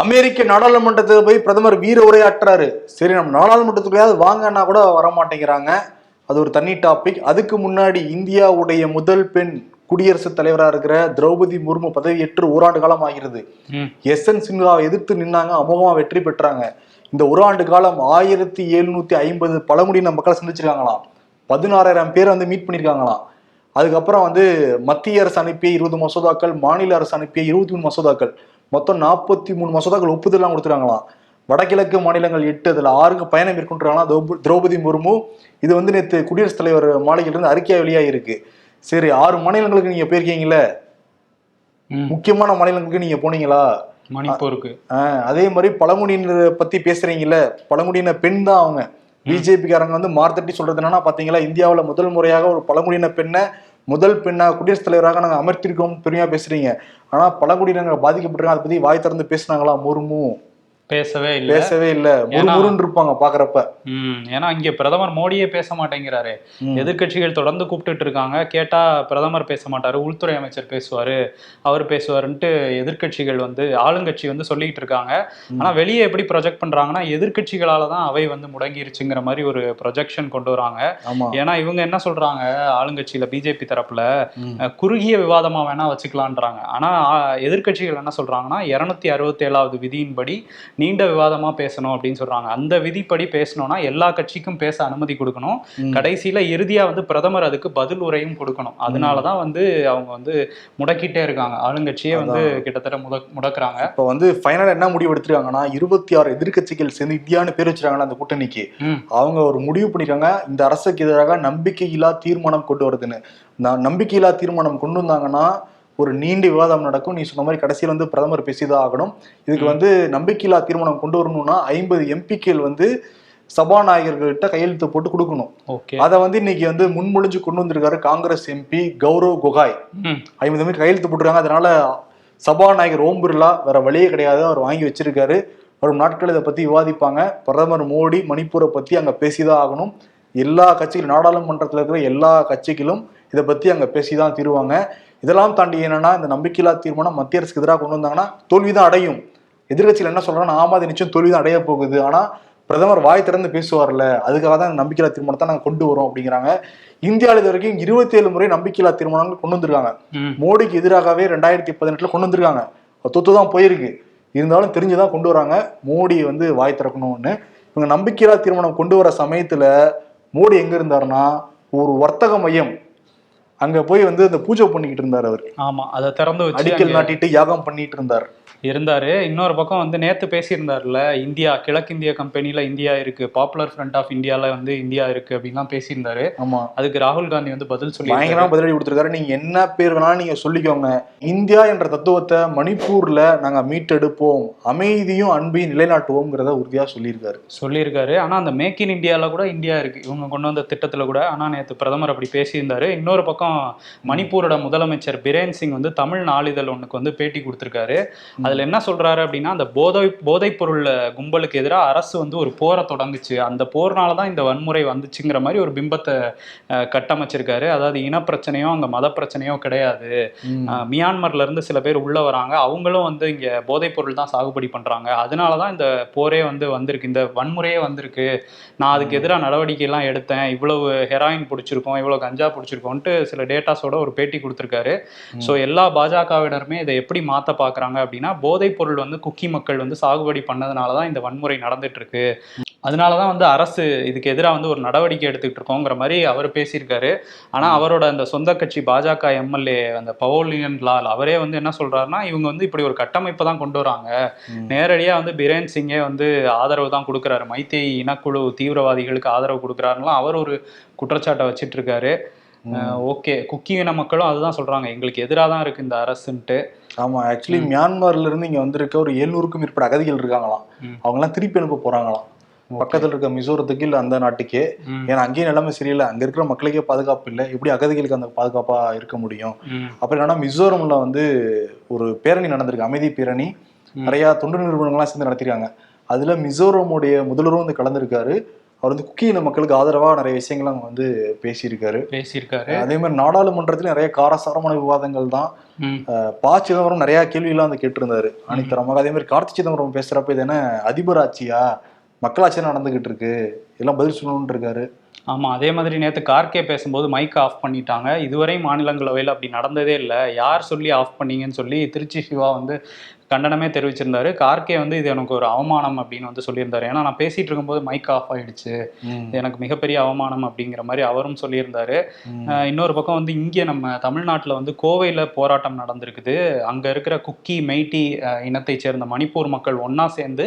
அமெரிக்க நாடாளுமன்றத்தில் போய் பிரதமர் வீர உரையாற்றுறாரு. சரி நம்ம நாடாளுமன்றத்துக்குள்ளேயாவது வாங்கன்னா கூட வர மாட்டேங்கிறாங்க அது ஒரு தனி டாபிக் அதுக்கு முன்னாடி இந்தியாவுடைய முதல் பெண் குடியரசுத் தலைவராக இருக்கிற திரௌபதி முர்மு பதவியேற்று ஓராண்டு காலம் ஆகிறது. எஸ் என் சின்ஹாவை எதிர்த்து நின்னாங்க அமோகமா வெற்றி பெற்றாங்க. இந்த ஒரு ஆண்டு காலம் ஆயிரத்தி எழுநூத்தி ஐம்பது பழங்குடியின மக்களை சந்திச்சிருக்காங்களாம். பதினாறாயிரம் பேர் வந்து மீட் பண்ணியிருக்காங்களாம் அதுக்கப்புறம் வந்து மத்திய அரசு அனுப்பிய இருபது மசோதாக்கள் மாநில அரசு அனுப்பிய இருபத்தி மூணு மசோதாக்கள். மொத்தம் நாற்பத்தி மூணு மசோதாக்கள் ஒப்புதல்லாம் கொடுத்துருக்காங்களாம். வடகிழக்கு மாநிலங்கள் எட்டு அதுல ஆறுக்கு பயணம் திரௌப- திரௌபதி முர்மு இது வந்து நேற்று குடியரசுத் தலைவர் மாளிகையிலிருந்து அறிக்கையா வெளியாகிருக்கு சரி ஆறு மாநிலங்களுக்கு நீங்க போயிருக்கீங்களே. முக்கியமான மாநிலங்களுக்கு நீங்க போனீங்களா? மணிப்பூருக்கு. அதே மாதிரி பழங்குடியினரை பத்தி பேசுறீங்கல்ல? பழங்குடியின பெண் தான் அவங்க. பிஜேபிக்காரங்க வந்து மார்த்தட்டி சொல்றது என்னன்னா பாத்தீங்களா இந்தியாவுல முதல் முறையாக ஒரு பழங்குடியின பெண்ணை முதல் பெண்ணாக குடியரசுத் தலைவராக நாங்கள் அமர்த்திருக்கோம். பெருமையாக பேசுகிறீங்க ஆனால் பழங்குடியினங்க பாதிக்கப்பட்டிருக்காங்க. அதை பற்றி வாய் திறந்து பேசுனாங்களா? முர்மு பேசவே இல்ல. பேசவே இல்ல. முறுமுறுன்னு இருப்பாங்க பாக்குறப்ப. ஏன்னா இங்க பிரதமர் மோடியே பேச மாட்டேங்கிறாரு. ம். எதிர்க்கட்சிகள் தொடர்ந்து கூப்பிட்டுட்டு இருக்காங்க. கேட்டா பிரதமர் பேச மாட்டாரு உள்துறை அமைச்சர் பேசுவாரு அவர் பேசுவாருன்ட்டு எதிர்க்கட்சிகள் வந்து ஆளுங்கட்சி வந்து சொல்லிட்டு இருக்காங்க. ஆனா வெளியே எப்படி ப்ரொஜெக்ட் பண்றாங்கன்னா எதிர்க்கட்சிகளால தான் அவை வந்து முடங்கிருச்சுங்கிற மாதிரி ஒரு ப்ரொஜெக்ஷன் கொண்டு வராங்க. ஏன்னா இவங்க என்ன சொல்றாங்க ஆளுங்கட்சியில பிஜேபி தரப்புல? குறுகிய விவாதமா வேணா வச்சுக்கலான்றாங்க. ஆனா ஆ, எதிர்க்கட்சிகள் என்ன சொல்றாங்கன்னா இருநூத்தி அறுபத்தி ஏழாவது விதியின்படி நீண்ட விவாதமா பேசணும் அப்படின்னு சொல்றாங்க. அந்த விதிப்படி பேசணும்னா எல்லா கட்சிக்கும் பேச அனுமதி கொடுக்கணும். கடைசியில இறுதியா வந்து பிரதமர் அதுக்கு பதில் உரையும் கொடுக்கணும். அதனாலதான் வந்து அவங்க வந்து முடக்கிட்டே இருக்காங்க. ஆளுங்கட்சியே வந்து கிட்டத்தட்ட முட முடக்குறாங்க. இப்ப வந்து ஃபைனலா என்ன முடிவு எடுத்திருக்காங்கன்னா இருபத்தி ஆறு எதிர்க்கட்சிகள் சேர்ந்து இந்தியான்னு பேர் வச்சிருக்காங்களா அந்த கூட்டணிக்கு. அவங்க ஒரு முடிவு பண்ணிருக்காங்க இந்த அரசுக்கு எதிராக நம்பிக்கையில்லா தீர்மானம் கொண்டு வருதுன்னு. நான் நம்பிக்கையில்லா தீர்மானம் கொண்டு வந்தாங்கன்னா ஒரு நீண்ட விவாதம் நடக்கும். நீ சொன்ன மாதிரி கடைசியில் வந்து பிரதமர் பேசிதான் ஆகணும். இதுக்கு வந்து நம்பிக்கையில்லா தீர்மானம் கொண்டு வரணும்னா ஐம்பது எம்பிக்கள் வந்து சபாநாயகர்கள்ட்ட கையெழுத்து போட்டு கொடுக்கணும். ஓகே. அதை வந்து இன்னைக்கு வந்து முன்மொழிஞ்சு கொண்டு வந்திருக்காரு காங்கிரஸ் எம்பி கௌரவ் கோகாய். ஐம்பது பேர் கையெழுத்து போட்டிருக்காங்க. அதனால சபாநாயகர் ஓம் பிர்லா வேற வழியே கிடையாது. அவர் வாங்கி வச்சிருக்காரு. வரும் நாட்கள் இதை பத்தி விவாதிப்பாங்க. பிரதமர் மோடி மணிப்பூரை பத்தி அங்க பேசிதான் ஆகணும். எல்லா கட்சிகளும் நாடாளுமன்றத்தில் இருக்கிற எல்லா கட்சிகளும் இதை பத்தி அங்க பேசிதான் தீருவாங்க. இதெல்லாம் தாண்டி என்னன்னா இந்த நம்பிக்கையில்லா தீர்மானம் மத்திய அரசுக்கு எதிராக கொண்டு வந்தாங்கன்னா தோல்விதான் அடையும். எதிர்கட்சியில் என்ன சொல்றாங்கன்னா ஆமா அது நிச்சயம் தோல்விதான் அடைய போகுது. ஆனா பிரதமர் வாய் திறந்து பேசுவார்ல அதுக்காக தான் நம்பிக்கையில்லா தீர்மானத்தை நாங்கள் கொண்டு வரோம் அப்படிங்கிறாங்க. இந்தியாவில் இது வரைக்கும் இருபத்தி ஏழு முறை நம்பிக்கையில்லா தீர்மானங்கள் கொண்டு வந்திருக்காங்க. மோடிக்கு எதிராகவே ரெண்டாயிரத்தி பதினெட்டுல கொண்டு வந்திருக்காங்க. தொத்து தான் போயிருக்கு. இருந்தாலும் தெரிஞ்சுதான் கொண்டு வராங்க. மோடி வந்து வாய் திறக்கணும்னு. இவங்க நம்பிக்கையில்லா தீர்மானம் கொண்டு வர சமயத்துல மோடி எங்க இருந்தாருன்னா ஒரு வர்த்தக மையம் அங்க போய் வந்து அந்த பூஜை பண்ணிக்கிட்டு இருந்தார் அவர். ஆமா அதை திறந்து அடிக்கல் நாட்டிட்டு யாகம் பண்ணிட்டு இருந்தார். இருந்தாரு. இன்னொரு பக்கம் வந்து நேத்து பேசியிருந்தாருல இந்தியா கிழக்கிந்திய கம்பெனில இந்தியா இருக்கு. பாப்புலர் ஃப்ரண்ட் ஆஃப் இந்தியால வந்து இந்தியா இருக்கு அப்படின்லாம் பேசியிருந்தாரு. ஆமா. அதுக்கு ராகுல் காந்தி வந்து பதில் சொல்லி பயங்கரமா பதிலடி கொடுத்திருக்காரு. நீங்க என்ன பேர் வேணாலும் நீங்க சொல்லிக்கோங்க. இந்தியா என்ற தத்துவத்தை மணிப்பூர்ல நாங்க மீட்டெடுப்போம். அமைதியும் அன்பையும் நிலைநாட்டுவோம்ங்கிறத உறுதியா சொல்லியிருக்காரு. சொல்லியிருக்காரு. ஆனா அந்த மேக் இன் இந்தியால கூட இந்தியா இருக்கு. இவங்க கொண்டு வந்த திட்டத்துல கூட. ஆனா நேத்து பிரதமர் அப்படி பேசியிருந்தாரு. இன்னொரு பக்கம் மணிப்பூரோட முதலமைச்சர் பிரேன் சிங் வந்து தமிழ் நாளிதழ் ஒண்ணுக்கு வந்து பேட்டி கொடுத்திருக்காரு. அதுல என்ன சொல்றாரு அப்படின்னா அந்த போதை போதைப் பொருள் கும்பலுக்கு எதிராக அரசு வந்து ஒரு போரை தொடங்குச்சு. அந்த போர்னால தான் இந்த வன்முறை வந்துச்சுங்கிற மாதிரி ஒரு பிம்பத்தை கட்டமைச்சிருக்காரு. அதாவது இனப்பிரச்சனையோ அங்க மத பிரச்சனையோ கிடையாது மியான்மர்ல இருந்து சில பேர் உள்ள வராங்க. அவங்களும் வந்து இங்க போதைப் பொருள் தான் சாகுபடி பண்றாங்க. அதனால தான் இந்த போரே வந்து வந்திருக்கு. இந்த வன்முறையே வந்திருக்கு. நான் அதுக்கு எதிராக நடவடிக்கை எல்லாம் எடுத்தேன். இவ்வளவு ஹெராயின் பிடிச்சிருக்கோம் இவ்வளவு கஞ்சா பிடிச்சிருக்கோன்ட்டு சில டேட்டாஸோட ஒரு பேட்டி கொடுத்திருக்காரு. ஸோ எல்லா பாஜகவினருமே இதை எப்படி மாத்த பாக்குறாங்க அப்படின்னா போதைப் பொருள் வந்து குக்கி மக்கள் வந்து சாகுபடி பண்ணதுனால தான் இந்த வன்முறை நடந்துட்டு இருக்கு அதனால தான் வந்து அரசு இதுக்கு எதிராக வந்து ஒரு நடவடிக்கை எடுத்துக்கிட்டு இருக்கோங்கிற மாதிரி அவர் பேசியிருக்காரு. ஆனா அவரோட அந்த சொந்த கட்சி பாஜக எம்எல்ஏ அந்த பவோலியன் லால் அவரே வந்து என்ன சொல்றாருன்னா இவங்க வந்து இப்படி ஒரு கட்டமைப்பை தான் கொண்டு வராங்க. ம். நேரடியா வந்து பிரேன் சிங்கே வந்து ஆதரவு தான் கொடுக்குறாரு. மைத்தேய் இனக்குழு தீவிரவாதிகளுக்கு ஆதரவு கொடுக்குறாருலாம் அவர் ஒரு குற்றச்சாட்டை வச்சிட்டு இருக்காரு ஓகே. குக்கி இன மக்களும் அதுதான் சொல்றாங்க. எங்களுக்கு எதிராக தான் இருக்கு இந்த அரசுன்ட்டு. ஆமா ஆக்சுவலி மியான்மர்ல இருந்து இங்க வந்திருக்க ஒரு எழுநூறுக்கும் மேற்பட்ட அகதிகள் இருக்காங்களாம். அவங்க எல்லாம் திருப்பி அனுப்ப போறாங்களாம். பக்கத்துல இருக்க மிசோரத்துக்கு இல்ல அந்த நாட்டுக்கே. ஏன்னா அங்கேயும் நிலைமை சரியில்லை. அங்க இருக்கிற மக்களுக்கே பாதுகாப்பு இல்லை. எப்படி அகதிகளுக்கு அந்த பாதுகாப்பா இருக்க முடியும்? அப்புறம் என்னன்னா மிசோரம்ல வந்து ஒரு பேரணி நடந்திருக்கு. அமைதி பேரணி. நிறைய தொண்டு நிறுவனங்கள்லாம் சேர்ந்து நடத்திருக்காங்க. அதுல மிசோரமுடைய முதல்வரும் வந்து கலந்துருக்காரு. அவர் வந்து குக்கி இன மக்களுக்கு ஆதரவா நிறைய விஷயங்கள் அங்க வந்து பேசியிருக்காரு. பேசியிருக்காரு. அதே மாதிரி நாடாளுமன்றத்துல நிறைய காரசாரமான விவாதங்கள் தான். ப சிதம்பரம் நிறைய கேள்வியெல்லாம் வந்து கேட்டிருந்தாரு. அனித்தரமாக அதே மாதிரி கார்த்தி சிதம்பரம் பேசுறப்ப இது என்ன அதிபர் ஆட்சியா மக்களாட்சி நடந்துகிட்டு இருக்கு இதெல்லாம் பதில் சொல்லணும்னு இருக்காரு. ஆமா அதே மாதிரி நேத்து கார்கே பேசும்போது மைக் ஆஃப் பண்ணிட்டாங்க. இதுவரை மாநிலங்களவையில் அப்படி நடந்ததே இல்லை. யார் சொல்லி ஆஃப் பண்ணீங்கன்னு சொல்லி திருச்சி சிவா வந்து கண்டனமே தெரிவிச்சிருந்தாரு. கார்கே வந்து இது எனக்கு ஒரு அவமானம் அப்படின்னு வந்து சொல்லியிருந்தாரு. ஏன்னா நான் பேசிட்டு இருக்கும்போது மைக் ஆஃப் ஆயிடுச்சு. இது எனக்கு மிகப்பெரிய அவமானம் அப்படிங்கிற மாதிரி அவரும் சொல்லியிருந்தாரு. இன்னொரு பக்கம் வந்து இங்கே நம்ம தமிழ்நாட்டில் வந்து கோவையில் போராட்டம் நடந்திருக்குது. அங்கே இருக்கிற குக்கி மெய்ட்டி அஹ், இனத்தைச் சேர்ந்த மணிப்பூர் மக்கள் ஒன்றா சேர்ந்து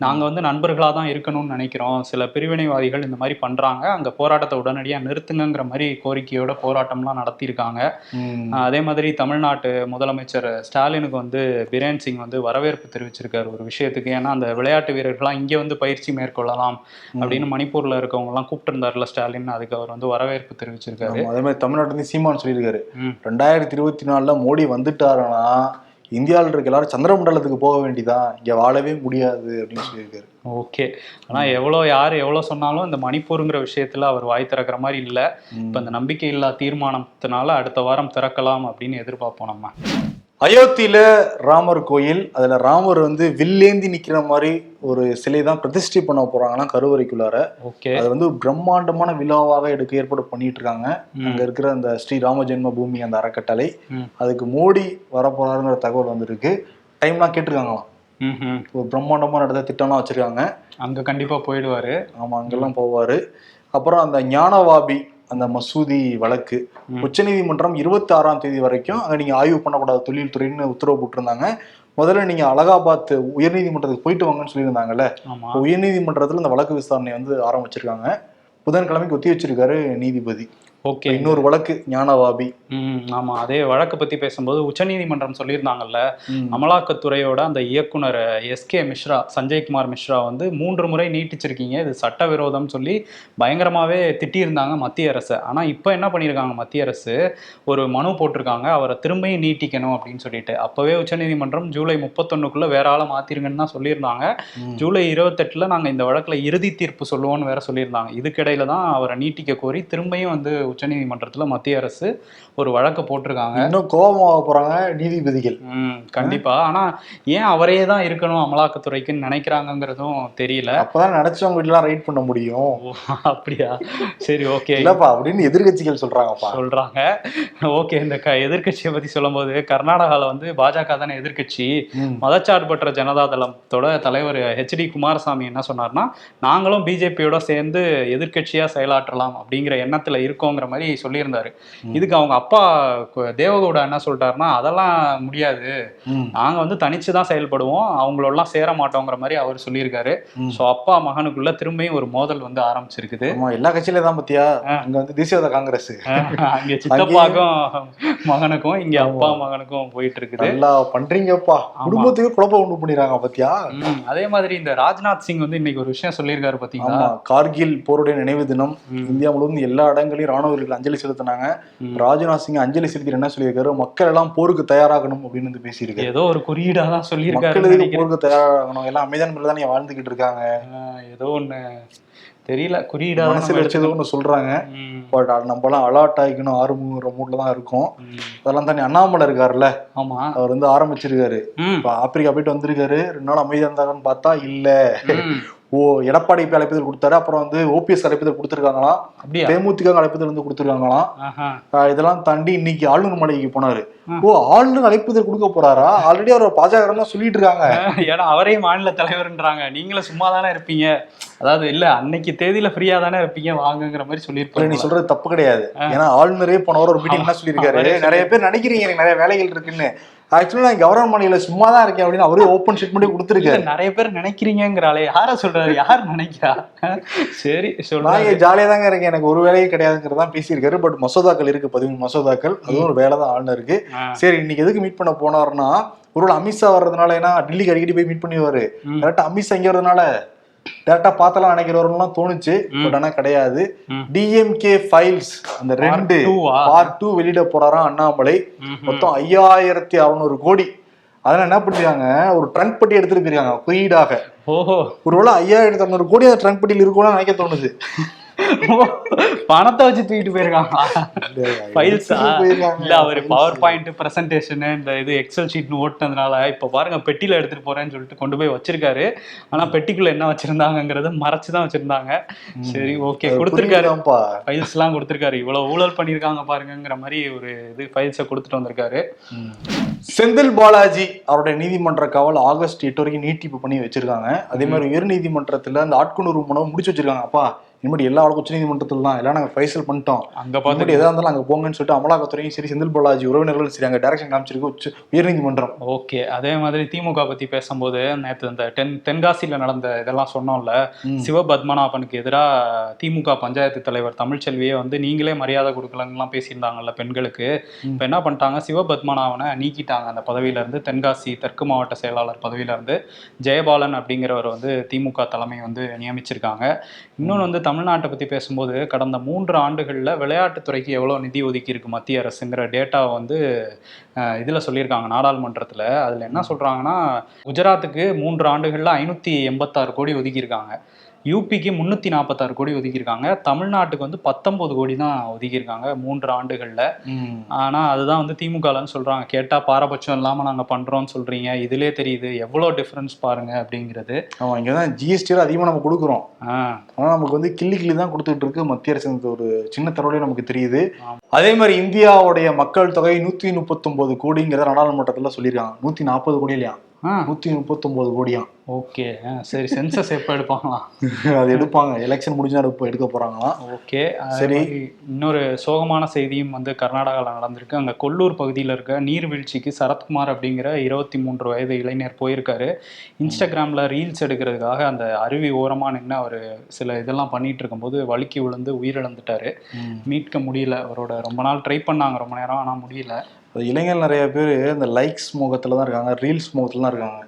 நாங்கள் வந்து நண்பர்களாக தான் இருக்கணும்னு நினைக்கிறோம். சில பிரிவினைவாதிகள் இந்த மாதிரி பண்ணுறாங்க அங்கே போராட்டத்தை உடனடியாக நிறுத்துங்கங்கிற மாதிரி கோரிக்கையோட போராட்டம்லாம் நடத்தியிருக்காங்க. அதே மாதிரி தமிழ்நாட்டு முதலமைச்சர் ஸ்டாலினுக்கு வந்து பிரேன் சிங் வந்து வரவேற்பு தெரிவிச்சிருக்காரு ஒரு விஷயத்துக்கு. ஏன்னா அந்த விளையாட்டு வீரர்கள்லாம் இங்கே வந்து பயிற்சி மேற்கொள்ளலாம் அப்படின்னு மணிப்பூர்ல இருக்கவங்க எல்லாம் கூப்பிட்டு இருந்தாருல ஸ்டாலின். அதுக்கு அவர் வந்து வரவேற்பு தெரிவிச்சிருக்காரு. அதே மாதிரி தமிழ்நாட்டுல இருந்து சீமான் சொல்லியிருக்காரு. ரெண்டாயிரத்தி இருபத்தி நாலுல மோடி வந்துட்டாருன்னா இந்தியாவில் இருக்க எல்லாரும் சந்திரமண்டலத்துக்கு போக வேண்டியதான் இங்க வாழவே முடியாது அப்படின்னு சொல்லியிருக்காரு. ஓகே. ஆனா எவ்வளோ யார் எவ்வளோ சொன்னாலும் இந்த மணிப்பூருங்கிற விஷயத்துல அவர் வாய் திறக்கிற மாதிரி இல்லை. இப்போ இந்த நம்பிக்கை இல்லா தீர்மானத்தினால அடுத்த வாரம் திறக்கலாம் அப்படின்னு எதிர்பார்ப்போம் நம்ம. அயோத்தியில ராமர் கோயில் அதுல ராமர் வந்து வில்லேந்தி நிக்கிற மாதிரி ஒரு சிலை தான் பிரதிஷ்டை பண்ண போறாங்கன்னா கருவறைக்குள்ளார. ஓகே. அது வந்து பிரம்மாண்டமான விழாவாக எடுக்க ஏற்பாடு பண்ணிட்டு இருக்காங்க. அங்க இருக்கிற அந்த ஸ்ரீ ராம ஜென்ம பூமி அந்த அறக்கட்டளை. அதுக்கு மோடி வரப்போறாருங்கிற தகவல் வந்திருக்கு. டைம்லாம் கேட்டிருக்காங்களாம். ஒரு பிரம்மாண்டமான இடத்த திட்டம்லாம் வச்சிருக்காங்க. அங்க கண்டிப்பா போயிடுவாரு. ஆமா அங்கெல்லாம் போவாரு. அப்புறம் அந்த ஞானவாபி அந்த மசூதி வழக்கு. உச்சநீதிமன்றம் இருபத்தி ஆறாம் தேதி வரைக்கும் அங்க நீங்க ஆய்வு பண்ணக்கூடாது தொழில்துறைன்னு உத்தரவு போட்டிருந்தாங்க. முதல்ல நீங்க அலகாபாத் உயர்நீதிமன்றத்துக்கு போயிட்டு வாங்கன்னு சொல்லியிருந்தாங்கல்ல. உயர்நீதிமன்றத்துல இந்த வழக்கு விசாரணை வந்து ஆரம்பிச்சிருக்காங்க. புதன்கிழமைக்கு ஒத்தி வச்சிருக்காரு நீதிபதி. ஓகே. இன்னொரு வழக்கு ஞானவாபி. ம் ஆமா. அதே வழக்கு பத்தி பேசும்போது உச்சநீதிமன்றம் சொல்லியிருந்தாங்கல்ல. அமலாக்கத்துறையோட அந்த இயக்குனர் எஸ்கே மிஸ்ரா சஞ்சய்குமார் மிஸ்ரா வந்து மூன்று முறை நீட்டிச்சிருக்கீங்க இது சட்டவிரோதம் சொல்லி பயங்கரமாவே திட்டியிருந்தாங்க மத்திய அரசை. ஆனா இப்போ என்ன பண்ணியிருக்காங்க மத்திய அரசு? ஒரு மனு போட்டிருக்காங்க அவரை திரும்பியும் நீட்டிக்கணும் அப்படின்னு சொல்லிட்டு. அப்பவே உச்சநீதிமன்றம் ஜூலை முப்பத்தொன்னுக்குள்ள வேற ஆளை மாத்திருங்கன்னு தான் சொல்லியிருந்தாங்க. ஜூலை இருபத்தெட்டுல நாங்க இந்த வழக்குல இறுதி தீர்ப்பு சொல்லுவோம்னு வேற சொல்லியிருந்தாங்க. இதுக்கிடையில தான் அவரை நீட்டிக்க கோரி திரும்பியும் வந்து உச்சநீதிமன்றத்துல மத்திய அரசு ஒரு வழக்கு போட்டிருக்காங்க. இன்னும் கோபமாக போறாங்க நீதிபதிகள். ம் கண்டிப்பா. ஆனா ஏன் அவரே தான் இருக்கணும் அமலாக்கத்துறைக்குன்னு நினைக்கிறாங்கங்கிறதும் தெரியல. அப்பதான் நினைச்சவங்க வீட்டுலாம் ரைட் பண்ண முடியும். அப்படியா? சரி ஓகே. இல்லப்பா அப்படின்னு எதிர்கட்சிகள் சொல்றாங்கப்பா. சொல்றாங்க. ஓகே இந்த க எதிர்க்கட்சியை பத்தி சொல்லும்போது கர்நாடகால வந்து பாஜக தானே எதிர்க்கட்சி. ம். மதச்சார்பற்ற ஜனதா தளத்தோட தலைவர் ஹெச்டி குமாரசாமி என்ன சொன்னார்னா நாங்களும் பிஜேபியோட சேர்ந்து எதிர்க்கட்சியா செயலாற்றலாம் அப்படிங்கிற எண்ணத்துல இருக்கோங்கிற மாதிரி சொல்லியிருந்தாரு. இதுக்கு அவங்க அப்பா தேவகவுடா என்ன சொல்லிட்டாருன்னா அதெல்லாம் முடியாது. நாங்க வந்து தனிச்சு தான் செயல்படுவோம். அவங்களெல்லாம் சேர மாட்டோங்கிற மாதிரி அவர் சொல்லியிருக்காரு. ஸோ அப்பா மகனுக்குள்ள திரும்பியும் ஒரு மோதல் வந்து ஆரம்பிச்சிருக்குது. எல்லா கட்சியில தான் பாத்தியா? அங்க வந்து தேசியவாத காங்கிரஸ். அங்க சித்தப்பாக்கும் மகனுக்கும் இங்க அப்பா மகனுக்கும் போயிட்டு இருக்குது நல்லா பண்றீங்கப்பா. குடும்பத்துக்கு குழப்பம் உண்டு பண்ணிடுறாங்க பாத்தியா? அதே மாதிரி இந்த ராஜ்நாத் சிங் வந்து இன்னைக்கு ஒரு விஷயம் சொல்லியிருக்காரு பாத்தீங்களா? ஆமா கார்கில் போருடைய நினைவு தினம். இந்தியா முழுவதும் எல்லா இடங்களையும் ராணுவ வீரர்கள் அஞ்சலி செலுத்தினாங்க. ராஜ்நாத் சிங் அஞ்சலி செலுத்தி என்ன சொல்லியிருக்காரு? மக்கள் எல்லாம் போருக்கு தயாராகணும் அப்படின்னு வந்து பேசியிருக்காரு. ஏதோ ஒரு குறியீடா தான் சொல்லியிருக்காரு போருக்கு தயாராகணும்? எல்லாம் அமைதியான முறையில் தான் வாழ்ந்துகிட்டு இருக்காங்க. ஏதோ ஒண்ணு. தெரியல குறியீடா மனசுல நம்ம வச்சது ஒண்ணு சொல்றாங்க. பட் நம்மலாம் அலர்ட் ஆகிக்கணும். ஆரம்பிக்கிற மூட்ல தான் இருக்கும். அதெல்லாம் தானே அண்ணாமலை இருக்காருல்ல? ஆமா. அவர் வந்து ஆரம்பிச்சிருக்காரு. இப்ப ஆப்பிரிக்கா போயிட்டு வந்திருக்காரு. ரெண்டு நாள் அமைதியா இருந்தாங்கன்னு பார்த்தா இல்ல. ஓ எடப்பாடி இப்ப அழைப்புதல் கொடுத்தாரு. அப்புறம் வந்து ஓபிஎஸ் அழைப்புதல் கொடுத்துருக்காங்களாம். தேமுதிக அழைப்புதல் வந்து கொடுத்துருக்காங்களாம் இதெல்லாம் தாண்டி இன்னைக்கு ஆளுநர் மாளிகைக்கு போனாரு. ஓ ஆளுநர் அழைப்புதல் கொடுக்க போறாரா? ஆல்ரெடி அவர் பாஜக தான் சொல்லிட்டு இருக்காங்க. ஏன்னா அவரே மாநில தலைவர்ன்றாங்க. நீங்களும் சும்மா தானே இருப்பீங்க. அதாவது இல்ல அன்னைக்கு தேதியில ஃப்ரீயா தானே இருப்பீங்க வாங்குங்கிற மாதிரி இல்ல, நீ சொல்றது தப்பு கிடையாது. ஏன்னா ஆளுநரே போன வாரம் ஒரு மீட்டிங் என்ன சொல்லியிருக்காரு. நிறைய பேர் நினைக்கிறீங்க நிறைய வேலைகள் இருக்குன்னு. ஆக்சுவலி நான் கவர்மெண்ட் சும்மா தான் இருக்கேன் அப்படின்னு அவரே ஓப்பன் ஸ்டேட்மெண்ட் கொடுத்துருக்காரு நிறைய பேர் நினைக்கிறீங்கிறாளே யார சொல்றாரு? யார் நினைக்கிறா? சரி சொல்றாங்க ஜாலியா தாங்க இருக்கேன். எனக்கு ஒரு வேலையே கிடையாதுங்கிறதா பேசியிருக்காரு. பட் மசோதாக்கள் இருக்கு. பதிமூணு மசோதாக்கள். அதுவும் ஒரு வேலை தான் ஆளுநருக்கு சரி இன்னைக்கு எதுக்கு மீட் பண்ண போனாருன்னா ஒருவேளை அமித்ஷா வர்றதுனால ஏன்னா டெல்லிக்கு அடிக்கடி போய் மீட் பண்ணுவாரு. ம். கரெக்டா அமித்ஷா இங்க வரதுனால டேரக்டா பார்த்தலாம் நினைக்கிறவரெல்லாம் தோணுச்சு. பட் ஆனா கிடையாது. டிஎம்கே ஃபைல்ஸ் அந்த ரெண்டு? பார்ட் டூ வெளியிட போறாராம் அண்ணாமலை. மொத்தம் ஐயாயிரத்தி அறுநூறு கோடி அதெல்லாம் என்ன பண்ணிருக்காங்க ஒரு ட்ரங்க் பெட்டி எடுத்துட்டு போயிருக்காங்க குறியீடாக ஒருவேளை ஐயாயிரத்தி அறுநூறு கோடி அந்த ட்ரங்க் பெட்டியில் இருக்கும்னு நினைக்க தோணுது பணத்தை வச்சு தூக்கிட்டு போயிருக்காங்க. ஃபைல்ஸா. இல்ல அவர் பவர் பாயிண்ட் பிரசன்டேஷன் இந்த இது எக்ஸல் ஷீட்னு ஓட்டுனதுனால இப்ப பாருங்க பெட்டியில எடுத்துட்டு போறேன்னு சொல்லிட்டு கொண்டு போய் வச்சிருக்காரு. ஆனா பெட்டிக்குள்ள என்ன வச்சிருந்தாங்கங்கறத மறைச்சு தான் வச்சிருந்தாங்க. சரி ஓகே கொடுத்திருக்காரு. ஃபைல்ஸ் எல்லாம் கொடுத்திருக்காரு. இவ்வளவு ஊழல் பண்ணிருக்காங்க பாருங்கங்கிற மாதிரி ஒரு இது ஃபைல்ஸை கொடுத்துட்டு வந்திருக்காரு. செந்தில் பாலாஜி அவருடைய நீதிமன்ற காவல் ஆகஸ்ட் எட்டு வரைக்கும் நீட்டிப்பு பண்ணி வச்சிருக்காங்க. அதே மாதிரி உயர் நீதிமன்றத்துல அந்த ஆட்கொணர்வு மனு முடிச்சு வச்சிருக்காங்க. அப்பா இனிமேட்டு எல்லா வழக்கு உச்ச நீதிமன்றத்தில் தான் எல்லாம் நாங்க ஃபைசல் பண்ணிட்டோம். அங்க இனிமேட்டு பார்த்து எதா இருந்தாலும் அங்க போங்கன்னு சொல்லிட்டு அமலாக்கத்துறையும் சரி செந்தில் பாலாஜி உறவினர்களும் சரி அங்க டைரக்ஷன் காமிச்சிருக்கு உச்ச உயர் நீதிமன்றம் ஓகே. அதே மாதிரி திமுக பத்தி பேசும்போது நேத்து இந்த தென் தென்காசியில நடந்த இதெல்லாம் சொன்னோம்ல. சிவபத்மநாபனுக்கு எதிராக திமுக பஞ்சாயத்து தலைவர் தமிழ்ச்செல்வியே வந்து நீங்களே மரியாதை கொடுக்கலங்கலாம் பேசியிருந்தாங்கல்ல பெண்களுக்கு. இப்போ என்ன பண்ணிட்டாங்க? சிவபத்மநாபனை நீக்கிட்டாங்க அந்த பதவியில இருந்து தென்காசி தெற்கு மாவட்ட செயலாளர் பதவியில இருந்து ஜெயபாலன் அப்படிங்கிறவர் வந்து திமுக தலைமை வந்து நியமிச்சிருக்காங்க. இன்னொன்று வந்து தமிழ்நாட்டை பத்தி பேசும்போது கடந்த மூன்று ஆண்டுகளில் விளையாட்டுத்துறைக்கு எவ்வளோ நிதி ஒதுக்கி இருக்கு மத்திய அரசுங்கிற டேட்டாவை வந்து இதில் இதுல சொல்லியிருக்காங்க நாடாளுமன்றத்துல. அதுல என்ன சொல்றாங்கன்னா குஜராத்துக்கு மூன்று ஆண்டுகள்ல ஐநூத்தி எண்பத்தாறு கோடி ஒதுக்கியிருக்காங்க. யூபிக்கு முன்னூத்தி நாற்பத்தாறு கோடி ஒதுக்கியிருக்காங்க. தமிழ்நாட்டுக்கு வந்து பத்தொன்பது கோடி தான் ஒதுக்கியிருக்காங்க மூன்று ஆண்டுகள்ல. ஆனா அதுதான் வந்து திமுகலன்னு சொல்றாங்க. கேட்டா பாரபட்சம் இல்லாம நாங்க பண்றோம்னு சொல்றீங்க. இதுலயே தெரியுது. எவ்வளவு டிஃபரன்ஸ் பாருங்க அப்படிங்கிறது. ஆமா இங்கதான் ஜிஎஸ்டி அதிகமா நம்ம கொடுக்குறோம். ஆஹ் ஆனா நமக்கு வந்து கிள்ளி கிள்ளி தான் கொடுத்துட்டு இருக்கு. மத்திய அரசு ஒரு சின்ன தரவுலயே நமக்கு தெரியுது. அதே மாதிரி இந்தியாவுடைய மக்கள் தொகை நூத்தி முப்பத்தொன்பது கோடிங்கிறத நாடாளுமன்றத்துல சொல்லியிருக்காங்க. நூத்தி நாற்பது கோடி இல்லையா ஆஹ் நூத்தி முப்பத்தொன்பது கோடியா? ஓகே. சரி சென்சஸ் எப்போ எடுப்பாங்களாம்? அது எடுப்பாங்க. எலெக்ஷன் முடிஞ்சா எடுப்ப எடுக்க போறாங்களாம். ஓகே. சரி. இன்னொரு சோகமான செய்தியும் வந்து கர்நாடகாவில் நடந்திருக்கு. அங்கே கொல்லூர் பகுதியில் இருக்க நீர்வீழ்ச்சிக்கு சரத்குமார் அப்படிங்கிற இருபத்தி மூன்று வயது இளைஞர் போயிருக்காரு. இன்ஸ்டாகிராமில் ரீல்ஸ் எடுக்கிறதுக்காக அந்த அருவி ஓரமாக நின்று அவர் சில இதெல்லாம் பண்ணிட்டு இருக்கும்போது வழுக்கி விழுந்து உயிரிழந்துட்டாரு. மீட்க முடியல. அவரோட ரொம்ப நாள் ட்ரை பண்ணாங்க. ரொம்ப நேரம் ஆனால் முடியல. அது இளைஞர்கள் நிறைய பேர் இந்த லைக்ஸ் முகத்துல தான் இருக்காங்க. ரீல்ஸ் முகத்துல தான் இருக்காங்க.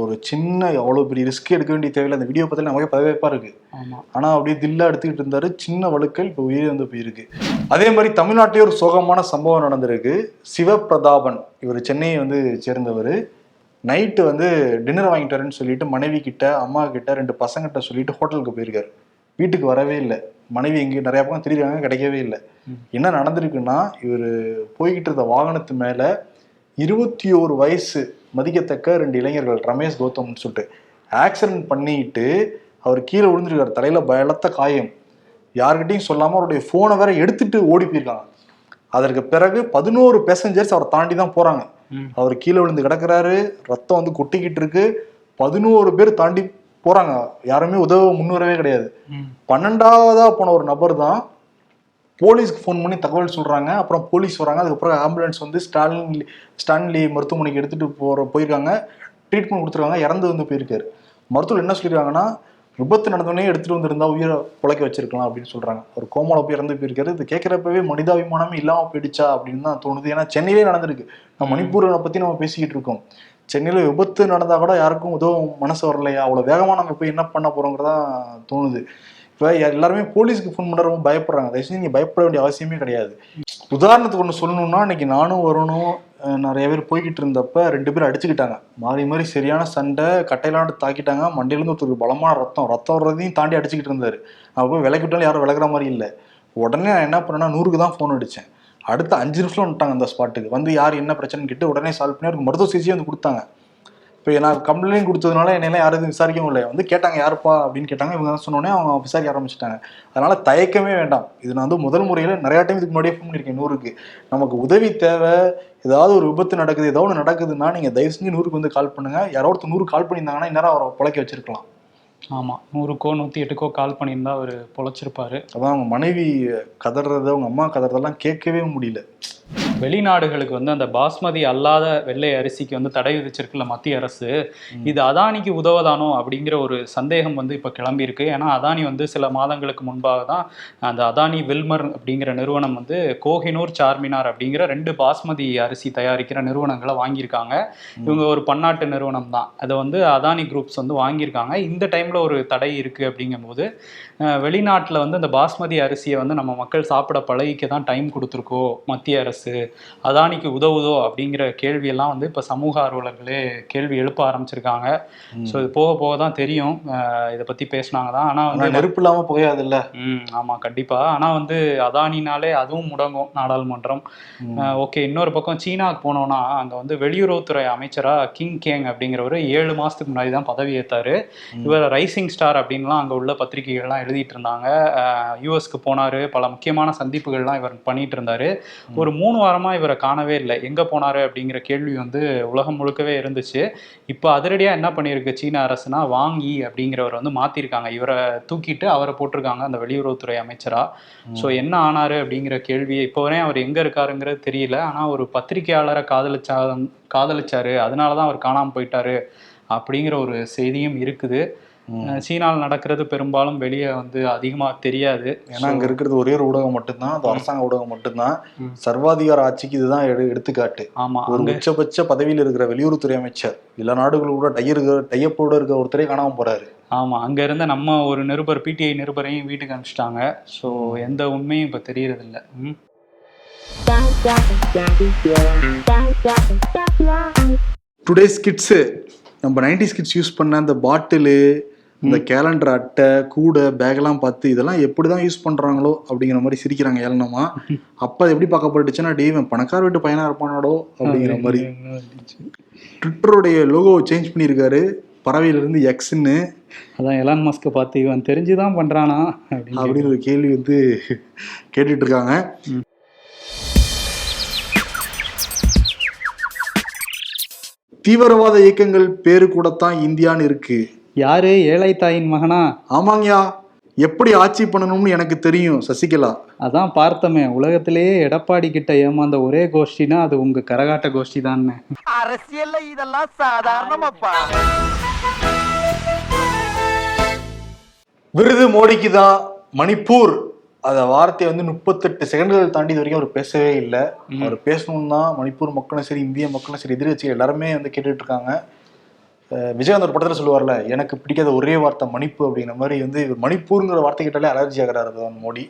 ஒரு சின்ன அவ்வளவு பெரிய ரிஸ்க் எடுக்க வேண்டிய தேவையில்லை. அந்த வீடியோ பார்த்தாலே நமக்கே பதவிப்பா இருக்கு ஆமாம் ஆனா அப்படியே தில்லா எடுத்துக்கிட்டு இருந்தாரு. சின்ன வழுக்கல் இப்போ உயிர் வந்து போயிருக்கு. அதே மாதிரி தமிழ்நாட்டிலே ஒரு சோகமான சம்பவம் நடந்திருக்கு. சிவபிரதாபன் இவர் சென்னையை வந்து சேர்ந்தவர். நைட்டு வந்து டின்னர் வாங்கிட்டு வரேன்னு சொல்லிட்டு மனைவி கிட்ட அம்மா கிட்ட ரெண்டு பசங்கிட்ட சொல்லிட்டு ஹோட்டலுக்கு போயிருக்காரு. வீட்டுக்கு வரவே இல்லை. மனைவி எங்கே நிறைய பக்கம் தெரியுறாங்க கிடைக்கவே இல்லை. என்ன நடந்திருக்குன்னா இவர் போய்கிட்டு இருந்த வாகனத்து மேல இருபத்தி ஒரு வயசு மதிக்கத்தக்க ரெண்டு இளைஞர்கள் ரமேஷ் கௌதம்னு சொல்லிட்டு. ஆக்சிடென்ட் பண்ணிட்டு அவர் கீழே விழுந்திருக்காரு தலையில பலத்த காயம். யார்கிட்டயும் சொல்லாம அவருடைய போனை வேற எடுத்துட்டு ஓடி போயிருக்காங்க. அதற்கு பிறகு பதினோரு பேசஞ்சர்ஸ் அவரை தாண்டி தான் போறாங்க. ம். அவர் கீழே விழுந்து கிடக்குறாரு ரத்தம் வந்து கொட்டிக்கிட்டு இருக்கு. பதினோரு பேர் தாண்டி போறாங்க. யாருமே உதவ முன்வரவே கிடையாது. ம். பன்னெண்டாவதா போன ஒரு நபர் தான் போலீஸ்க்கு ஃபோன் பண்ணி தகவல் சொல்றாங்க. அப்புறம் போலீஸ் வராங்க. அதுக்கப்புறம் ஆம்புலன்ஸ் வந்து ஸ்டான்லி ஸ்டான்லி மருத்துவமனைக்கு எடுத்துட்டு போற போயிருக்காங்க. ட்ரீட்மெண்ட் கொடுத்துருக்காங்க. இறந்து வந்து போயிருக்காரு. மருத்துவர் என்ன சொல்லியிருக்காங்கன்னா விபத்து நடந்தோடனே எடுத்துட்டு வந்திருந்தா உயிரை பிழைக்க வச்சிருக்கலாம் அப்படின்னு சொல்றாங்க. ஒரு கோமால போய் இறந்து போயிருக்காரு. இது கேட்கறப்பவே மனிதாபிமானமே இல்லாம போயிடுச்சா அப்படின்னு தான் தோணுது. ஏன்னா சென்னையிலே நடந்திருக்கு. நம்ம மணிப்பூரை பத்தி நம்ம பேசிக்கிட்டு இருக்கோம். சென்னையில விபத்து நடந்தா கூட யாருக்கும் உதவும் மனசு வரலையா? அவ்வளவு வேகமா நம்ம போய் என்ன பண்ண போறோங்கிறதா தோணுது. இப்போ எல்லாருமே போலீஸ்க்கு ஃபோன் பண்ண ரொம்ப பயப்படுறாங்க. தயவுசெய்து நீங்கள் பயப்பட வேண்டிய அவசியமே கிடையாது. உதாரணத்துக்கு ஒன்று சொல்லணும்னா இன்னைக்கு நானும் வரணும் நிறைய பேர் போய்கிட்டு இருந்தப்ப ரெண்டு பேரும் அடிச்சுக்கிட்டாங்க. மாறி மாறி சரியான சண்டை கட்டையிலாண்டு தாக்கிட்டாங்க. மண்டையிலேருந்து ஒருத்தருக்கு பலமான ரத்தம். ரத்தம் வர்றதையும் தாண்டி அடிச்சுக்கிட்டு இருந்தார். அப்போ போய் விட்டாலும் யாரும் விலகுற மாதிரி இல்லை. உடனே நான் என்ன பண்ணேன்னா நூறுக்கு தான் ஃபோன் அடித்தேன் அடுத்த அஞ்சு நிமிஷம் வந்துட்டாங்க அந்த ஸ்பாட்டுக்கு வந்து யார் என்ன பிரச்சனைன்னு கேட்டு உடனே சால்வ் பண்ணி அவருக்கு மருத்துவ சிகிச்சையும் வந்து கொடுத்தாங்க. இப்போ நான் கம்ப்ளைண்ட் கொடுத்ததுனால என்னெல்லாம் யாரும் எதுவும் விசாரிக்கவும் இல்லை. வந்து கேட்டாங்க யாருப்பா? அப்படின்னு கேட்டாங்க. இவங்க தான் சொன்னோடனே அவங்க விசாரிக்க ஆரம்பிச்சிட்டாங்க. அதனால தயக்கமே வேண்டாம். இது நான் வந்து முதல் முறையில் நிறைய டைம் இதுக்கு முன்னாடியே ஃபோன் பண்ணியிருக்கேன் நூறுக்கு. நமக்கு உதவி தேவை ஏதாவது ஒரு விபத்து நடக்குது ஏதோ ஒன்று நடக்குதுன்னா நீங்கள் தயவு செஞ்சு நூறுக்கு வந்து கால் பண்ணுங்க. யாரோ ஒருத்தர் நூறு கால் பண்ணியிருந்தாங்கன்னா இந்நேரம் அவரை பிழைக்க வச்சிருக்கலாம். ஆமா. நூறுக்கோ நூத்தி எட்டுக்கோ கால் பண்ணியிருந்தா அவர் பொழைச்சிருப்பாரு. அதான் அவங்க மனைவி கதறது அவங்க அம்மா கதறதெல்லாம் கேட்கவே முடியல. வெளிநாடுகளுக்கு வந்து அந்த பாஸ்மதி அல்லாத வெள்ளை அரிசிக்கு வந்து தடை விதிச்சிருக்குல்ல மத்திய அரசு. இது அதானிக்கு உதவதானோ அப்படிங்கிற ஒரு சந்தேகம் வந்து இப்போ கிளம்பி இருக்கு ஏன்னா அதானி வந்து சில மாதங்களுக்கு முன்பாக தான் அந்த அதானி வில்மர் அப்படிங்கிற நிறுவனம் வந்து கோஹினூர் சார்மினார் அப்படிங்கிற ரெண்டு பாஸ்மதி அரிசி தயாரிக்கிற நிறுவனங்களை வாங்கியிருக்காங்க. இவங்க ஒரு பன்னாட்டு நிறுவனம் தான். அதை வந்து அதானி குரூப்ஸ் வந்து வாங்கியிருக்காங்க. இந்த டைம்ல ஒரு தடை இருக்கு அப்படிங்கும்போது வெளிநாட்டுல வந்து அந்த பாஸ்மதி அரிசியை வந்து நம்ம மக்கள் சாப்பிட பழகிக்க தான் டைம் கொடுத்துருக்கோ மத்திய அரசு? அதானிக்கு உதவுதோ அப்படிங்கிற கேள்வியெல்லாம் வந்து இப்போ சமூக ஆர்வலர்களே கேள்வி எழுப்ப ஆரம்பிச்சிருக்காங்க. ஸோ இது போக போக தான் தெரியும். இதை பற்றி பேசினாங்க தான். ஆனால் ஆனா வந்து நெருப்பு இல்லாம புகையாதுல்ல ம் ஆமாம் கண்டிப்பாக ஆனால் வந்து அதானினாலே அதுவும் முடங்கும் நாடாளுமன்றம். ஓகே இன்னொரு பக்கம் சீனாவுக்கு போனோம்னா அங்கே வந்து வெளியுறவுத்துறை அமைச்சராக கிங் கேங் அப்படிங்கிறவர் ஏழு மாதத்துக்கு முன்னாடி தான் பதவி ஏற்றாரு இவர் ரைசிங் ஸ்டார் அப்படின்லாம் அங்கே உள்ள பத்திரிகைகள்லாம் எழுதிட்டு இருந்தாங்க. யூஎஸ்க்கு போனார். பல முக்கியமான சந்திப்புகள்லாம் இவர் பண்ணிட்டு இருந்தார். ஒரு மூணு வாரமாக இவரை காணவே இல்லை. எங்கே போனார் அப்படிங்கிற கேள்வி வந்து உலகம் முழுக்கவே இருந்துச்சு. இப்போ அதிரடியாக என்ன பண்ணியிருக்கு சீன அரசுனா வாங்கி அப்படிங்கிறவர் வந்து மாற்றிருக்காங்க இவரை தூக்கிட்டு அவரை போட்டிருக்காங்க அந்த வெளியுறவுத்துறை அமைச்சராக ஸோ என்ன ஆனாரு அப்படிங்கிற கேள்வியை இப்போ வரையும் அவர் எங்கே இருக்காருங்கிறது தெரியல. ஆனால் ஒரு பத்திரிகையாளரை காதலிச்சா காதலிச்சாரு. அதனால தான் அவர் காணாமல் போயிட்டாரு அப்படிங்கிற ஒரு செய்தியும் இருக்குது. சீனாவில் நடக்கிறது பெரும்பாலும் வெளியே வந்து அதிகமாக தெரியாது. ஏன்னா அங்க இருக்கிறது ஒரே ஒரு ஊடகம் மட்டும்தான் அது அரசாங்க ஊடகம் மட்டும்தான். சர்வாதிகார ஆட்சிக்கு இதுதான் எடு- எடுத்துக்காட்டு. ஆமாம் ஒரு உச்சபட்ச பதவியில் இருக்கிற வெளியுறவுத்துறை அமைச்சர் எல்லா நாடுகள் கூட டையர் டையப்போட இருக்கிற ஒருத்தரே காணாம போறாரு. ஆமாம் அங்கே இருந்த நம்ம ஒரு நிருபர் பிடிஐ நிருபரையும் வீட்டுக்கு அனுப்பிச்சிட்டாங்க. ஸோ எந்த உண்மையும் இப்போ தெரியறதில்ல. ம். டுடேஸ் கிட்ஸு நம்ம நைன்டி கிட்ஸ் யூஸ் பண்ண அந்த பாட்டிலு இந்த கேலண்டர் அட்டை கூடை பேக்லாம் பார்த்து இதெல்லாம் எப்படி தான் யூஸ் பண்ணுறாங்களோ அப்படிங்கிற மாதிரி சிரிக்கிறாங்க ஏளனமா. அப்போ அது எப்படி பார்க்கப்பட்டுச்சுன்னா டே இவன் பணக்கார வீட்டு பையனா இருப்பானாடோ அப்படிங்கிற மாதிரி. ட்விட்டருடைய லோகோவை சேஞ்ச் பண்ணியிருக்காரு. பறவையிலிருந்து எக்ஸ்ன்னு அதான் எலான் மஸ்கை பார்த்து இவன் தெரிஞ்சு தான் பண்ணுறானா அப்படின்னு அப்படின்னு ஒரு கேள்வி வந்து கேட்டுட்டு இருக்காங்க. தீவிரவாத இயக்கங்கள் பேரு கூடத்தான் இந்தியான்னு இருக்கு. யாரு ஏழை தாயின் மகனா? ஆமாங்கய்யா. எப்படி ஆட்சி பண்ணணும்னு எனக்கு தெரியும் சசிகலா. அதான் பார்த்தமே உலகத்திலேயே எடப்பாடி கிட்ட ஏமாந்த ஒரே கோஷ்டினா அது உங்க கரகாட்ட கோஷ்டி தான் அரசியல்ல இதெல்லாம் சாதாரணமாப்பா. விருது மோடிக்கு தான் மணிப்பூர். அந்த வார்த்தையை வந்து முப்பத்தெட்டு செகண்டுகள் தாண்டி இது வரைக்கும் அவர் பேசவே இல்லை. அவர் பேசணும்னு தான் மணிப்பூர் மக்களும் சரி இந்திய மக்களும் சரி எதிர்கட்சிகள் எல்லாருமே வந்து கேட்டுட்டு இருக்காங்க. விஜயகாந்த் ஒரு படத்துல சொல்லுவார்ல எனக்கு பிடிக்காத ஒரே வார்த்தை மணிப்பு அப்படிங்கிற மாதிரி வந்து இவர் மணிப்பூருங்கிற வார்த்தை கேட்டாலே அலர்ஜி ஆகிறாரு பிரதமர் மோடி.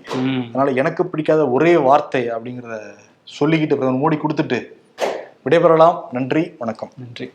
அதனால எனக்கு பிடிக்காத ஒரே வார்த்தை அப்படிங்கிறத சொல்லிக்கிட்டு பிரதமர் மோடி கொடுத்துட்டு விடைபெறலாம். நன்றி வணக்கம். நன்றி.